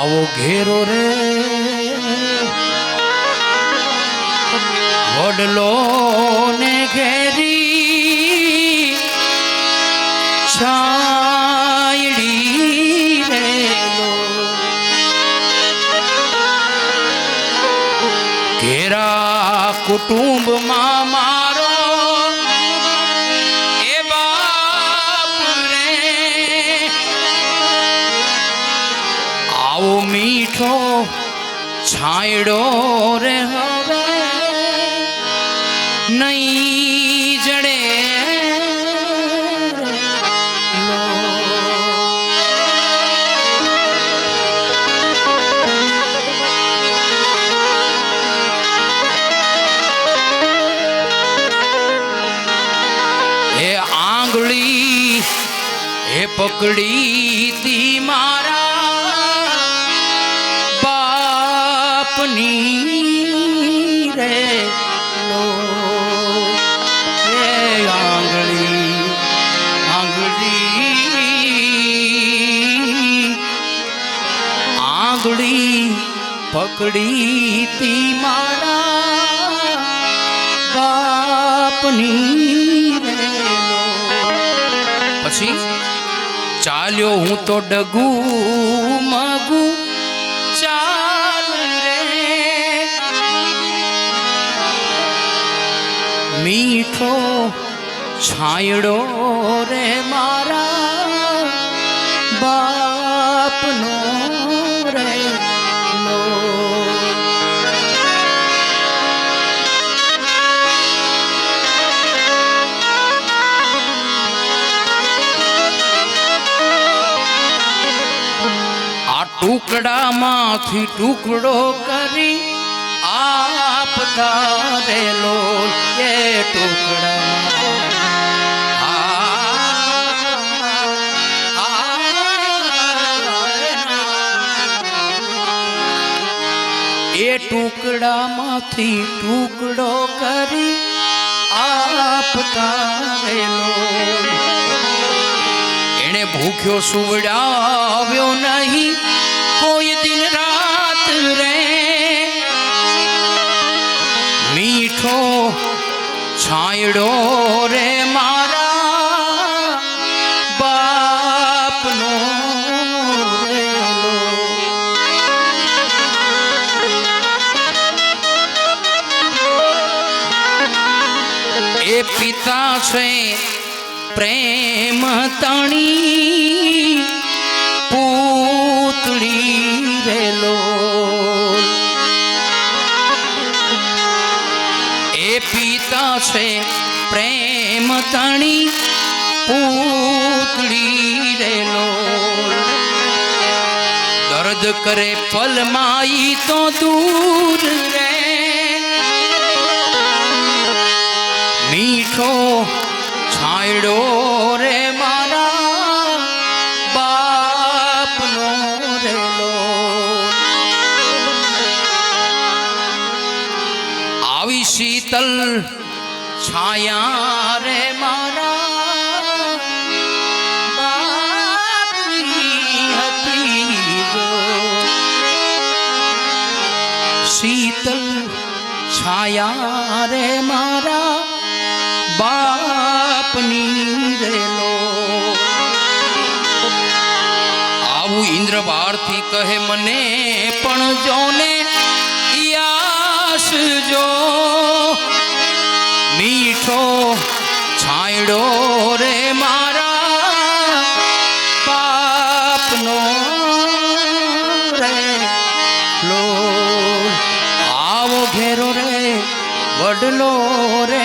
આવો ઘેરો રે. વડલો ને ઘેરી છાયડી રે ઘેરા કુટુંબમાં મારો છાંયડો રે હવે નહીં જડે. એ આંગળી એ પકડી તી આંગળી પકડી તી મારા બાપની પછી, ચાલ્યો હું તો ડગુ મગુ ચાલ મીઠો છાંયડો રે મારા ટુકડામાંથી ટુકડો કરી આપ તારેલો એ ટુકડા. એ ટુકડામાંથી ટુકડો કરી આપ તારેલો એણે ભૂખ્યો સુવડાવ્યો નહીં કોઈ દિન રાત રે મીઠો છાંયડો રે મારા બાપનો. એ પિતા છે પ્રેમ તણી પિતા છે, પ્રેમ તણી પૂતળી રેલો. દર્દ કરે પલમાઈ તો દૂર રે. મીઠો છાંયડો રે મારા શીતલ છાયા રે મારા શીતલ છાયા રે મારા બાપની રેલો આવું ઇન્દ્ર બહારથી કહે મને પણ જોને યાસ જો ઘેરો રે વડલો રે